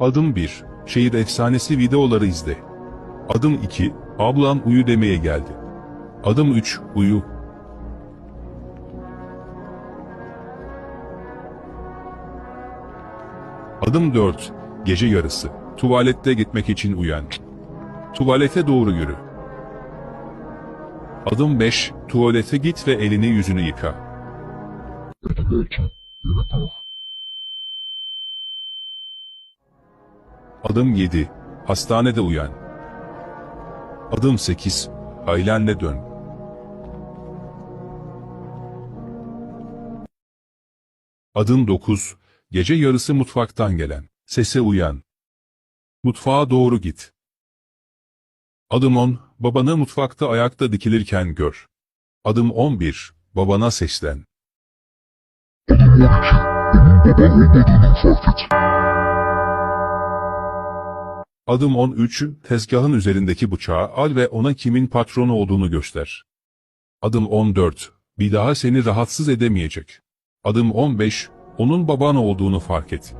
Adım 1. Şehir efsanesi videoları izle. Adım 2. Ablan uyu demeye geldi. Adım 3. Uyu. Adım 4. Gece yarısı. Tuvalette gitmek için uyan. Tuvalete doğru yürü. Adım 5. Tuvalete git ve elini yüzünü yıka. Adım 7. Hastanede uyan. Adım 8. Ailenle dön. Adım 9. Gece yarısı mutfaktan gelen. Sese uyan. Mutfağa doğru git. Adım 10. Babanı mutfakta ayakta dikilirken gör. Adım 11. Babana seslen. Adım 13. Tezgahın üzerindeki bıçağı al ve ona kimin patronu olduğunu göster. Adım 14. Bir daha seni rahatsız edemeyecek. Adım 15. Onun baban olduğunu fark et.